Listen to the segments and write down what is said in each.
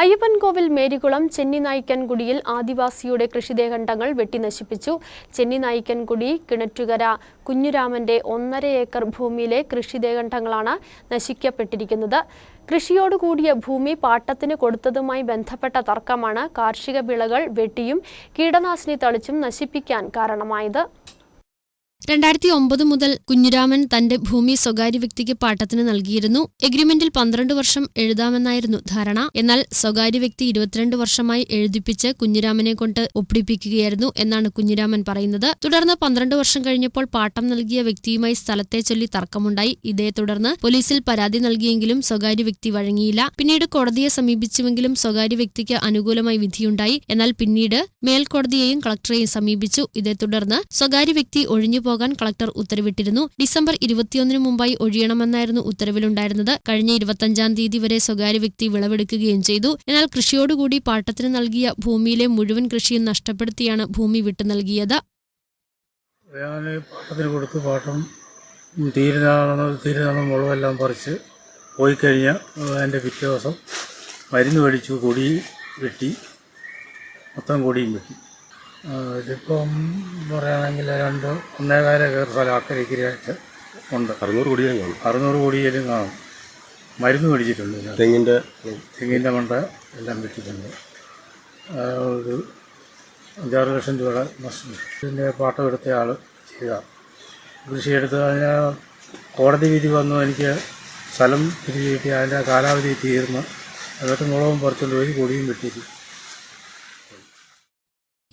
അയ്യപ്പൻകോവിൽ മേരികുളം ചെന്നിനായിക്കൻകുടിയിൽ ആദിവാസിയുടെ കൃഷിദേഹണ്ഡങ്ങൾ വെട്ടിനശിപ്പിച്ചു. ചെന്നിനായിക്കൻകുടി കിണറ്റുകര കുഞ്ഞുരാമന്റെ ഒന്നര ഏക്കർ ഭൂമിയിലെ കൃഷിദേഹണ്ഡങ്ങളാണ് നശിക്കപ്പെട്ടിരിക്കുന്നത്. കൃഷിയോടുകൂടിയ ഭൂമി പാട്ടത്തിന് കൊടുത്തതുമായി ബന്ധപ്പെട്ട തർക്കമാണ് കാർഷിക വിളകൾ വെട്ടിയും കീടനാശിനി തളിച്ചും നശിപ്പിക്കാൻ കാരണമായത്. രണ്ടായിരത്തി ഒമ്പത് മുതൽ കുഞ്ഞുരാമൻ തന്റെ ഭൂമി സ്വകാര്യ വ്യക്തിക്ക് പാട്ടത്തിന് നൽകിയിരുന്നു. എഗ്രിമെന്റിൽ പന്ത്രണ്ട് വർഷം എഴുതാമെന്നായിരുന്നു ധാരണ. എന്നാൽ സ്വകാര്യ വ്യക്തി ഇരുപത്തിരണ്ട് വർഷമായി എഴുതിപ്പിച്ച് കുഞ്ഞുരാമനെ കൊണ്ട് ഒപ്പിടിപ്പിക്കുകയായിരുന്നു എന്നാണ് കുഞ്ഞുരാമൻ പറയുന്നത്. തുടർന്ന് പന്ത്രണ്ട് വർഷം കഴിഞ്ഞപ്പോൾ പാട്ടം നൽകിയ വ്യക്തിയുമായി സ്ഥലത്തെ ചൊല്ലി തർക്കമുണ്ടായി. ഇതേ തുടർന്ന് പോലീസിൽ പരാതി നൽകിയെങ്കിലും സ്വകാര്യ വ്യക്തി വഴങ്ങിയില്ല. പിന്നീട് കോടതിയെ സമീപിച്ചുവെങ്കിലും സ്വകാര്യ വ്യക്തിക്ക് അനുകൂലമായി വിധിയുണ്ടായി. എന്നാൽ പിന്നീട് മേൽക്കോടതിയെയും കളക്ടറേയും സമീപിച്ചു. ഇതേ തുടർന്ന് സ്വകാര്യ വ്യക്തി ഒഴിഞ്ഞുപോകാൻ കളക്ടർ ഉത്തരവിട്ടിരുന്നു. ഡിസംബർ ഇരുപത്തിയൊന്നിന് മുമ്പായി ഒഴിയണമെന്നായിരുന്നു ഉത്തരവിലുണ്ടായിരുന്നത്. കഴിഞ്ഞ ഇരുപത്തഞ്ചാം തീയതി വരെ സ്വകാര്യ വ്യക്തി വിളവെടുക്കുകയും ചെയ്തു. എന്നാൽ കൃഷിയോടുകൂടി പാട്ടത്തിന് നൽകിയ ഭൂമിയിലെ മുഴുവൻ കൃഷിയും നഷ്ടപ്പെടുത്തിയാണ് ഭൂമി വിട്ടു നൽകിയത്. ഞാൻ പറിച്ച് പോയി കഴിഞ്ഞാൽ അതിന്റെ പിറ്റേ ദിവസം മരുന്ന് മേടിച്ചു കൊടി വെട്ടി മൊത്തം കൊടിയും വെട്ടി. ഇതിപ്പം പറയുകയാണെങ്കിൽ രണ്ട് ഒന്നേകാല കയറി സ്ഥലം അക്കരയ്ക്കരയായിട്ട് ഉണ്ട്. അറുന്നൂറ് കോടി കാണും. അറുന്നൂറ് കോടിയിലും കാണും. മരുന്ന് മേടിച്ചിട്ടുണ്ട് ഇതിനകത്ത്. തെങ്ങിന്റെ തെങ്ങിന്റെ മണ്ട എല്ലാം വെച്ചിട്ടുണ്ട്. ആ, ഒരു അഞ്ചാറ് ലക്ഷം രൂപയുടെ നഷ്ടം. ഇതിന്റെ പാട്ടം എടുത്ത ആൾ ചെയ്ത കൃഷിയെടുത്ത് അതിന് കോടതി വിധി വന്നു. എനിക്ക് സ്ഥലം തിരികെ കിട്ടി. അതിന്റെ കാലാവധി തീർന്ന്. എന്നിട്ട് മുളകും പറിച്ചുകൊണ്ട് പോയി കൊടിയും വെട്ടിയിട്ട്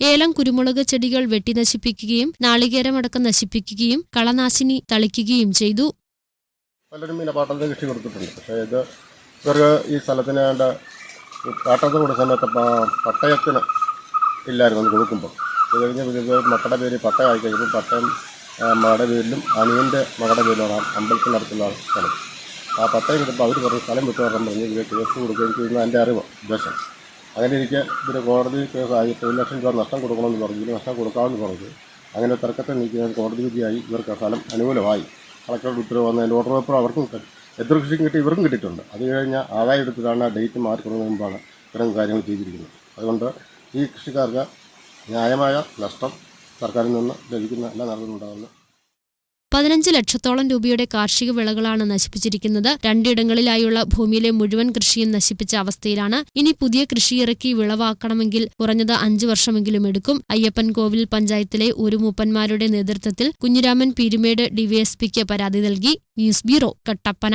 ഏലം കുരുമുളക് ചെടികൾ വെട്ടിനശിപ്പിക്കുകയും നാളികേരമടക്കം നശിപ്പിക്കുകയും കളനാശിനി തളിക്കുകയും ചെയ്തു. പലരും പിന്നെ പാട്ടത്തിന് കൃഷി കൊടുത്തിട്ടുണ്ട്. പക്ഷേ ഇത് ഇവർക്ക് ഈ സ്ഥലത്തിന് വേണ്ട പാട്ടത്തിന് കൊടുത്ത പട്ടയത്തിന് ഇല്ലായിരുന്നു അത് കൊടുക്കുമ്പോൾ. ഇത് കഴിഞ്ഞ് മക്കളുടെ പേര് പട്ടയമായി കഴിഞ്ഞപ്പോൾ പട്ടയം മകളുടെ പേരിലും അനിയന്റെ മകളുടെ പേരിലാണ് ആ നടത്തുന്ന സ്ഥലം. ആ പട്ടയം കിട്ടുമ്പോൾ അവർ പറഞ്ഞ സ്ഥലം വിട്ടു പറഞ്ഞ് ഇവർ കേസ് കൊടുക്കുകയും ചെയ്യുന്ന എന്റെ അറിവ് ഉദ്ദേശം. അങ്ങനെ ഇരിക്കെ ഇവർ കോടതി കേസായി ഒരു ലക്ഷം രൂപ നഷ്ടം കൊടുക്കണമെന്ന് പറഞ്ഞു. ഇതിന് നഷ്ടം കൊടുക്കാമെന്ന് പറഞ്ഞു. അങ്ങനെ തർക്കത്തെ നീക്കിയ കോടതി വിധിയായി ഇവർക്ക് സ്ഥലം അനുകൂലമായി. കളക്ടറുടെ ഉത്തരവ് വന്നതിന്റെ ഓർഡർ പേപ്പർ അവർക്കും എത്ര കൃഷിയും കിട്ടി ഇവർക്കും കിട്ടിയിട്ടുണ്ട്. അത് കഴിഞ്ഞാൽ ആദായം എടുത്തിട്ടാണ് ആ ഡേറ്റ് മാറിക്കൊടുക്കുന്നതിന് മുമ്പാണ് ഇത്തരം കാര്യങ്ങൾ ചെയ്തിരിക്കുന്നത്. അതുകൊണ്ട് ഈ കൃഷിക്കാർക്ക് ന്യായമായ നഷ്ടം സർക്കാരിൽ നിന്ന് ലഭിക്കുന്ന എല്ലാ നടപടികളുണ്ടാകുന്നു പതിനഞ്ച് ലക്ഷത്തോളം രൂപയുടെ കാർഷിക വിളകളാണ് നശിപ്പിച്ചിരിക്കുന്നത്. രണ്ടിടങ്ങളിലായുള്ള ഭൂമിയിലെ മുഴുവൻ കൃഷിയും നശിപ്പിച്ച അവസ്ഥയിലാണ്. ഇനി പുതിയ കൃഷി ഇറക്കി വിളവാക്കണമെങ്കിൽ കുറഞ്ഞത് അഞ്ചു വർഷമെങ്കിലും എടുക്കും. അയ്യപ്പൻ കോവിൽ പഞ്ചായത്തിലെ ഒരു മൂപ്പന്മാരുടെ നേതൃത്വത്തിൽ കുഞ്ഞിരാമൻ പീരുമേട് ഡിവൈഎസ്പിക്ക് പരാതി നൽകി. News bureau Kattappana.